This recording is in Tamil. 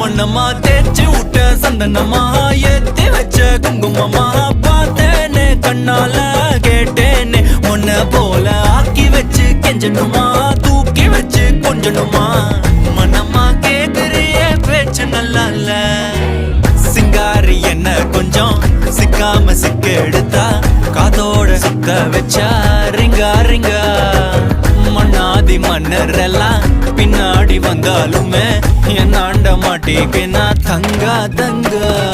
மண்ணமா தேய்ச்சி விட்ட சந்தனமா ஏத்தி வச்ச குங்குமமா பார்த்தேனே கண்ணால கேட்டேனே. உன்னை போல ஆக்கி வச்சு கெஞ்சணுமா தூக்கி வச்சு கொஞ்சணுமா? மனமா கேக்குறிய பேச்சு நல்லா இல்ல. சிங்காரி என்ன கொஞ்சம் சிக்காம சிக்க எடுத்தா காதோட சுத்த வச்சா ரிங்கா ரிங்கா. மண்ணாதி மன்னர் எல்லாம் பின்னாடி வந்தாலுமே என் ஆண்ட மாட்டேக்கு நான் தங்கா தங்கா.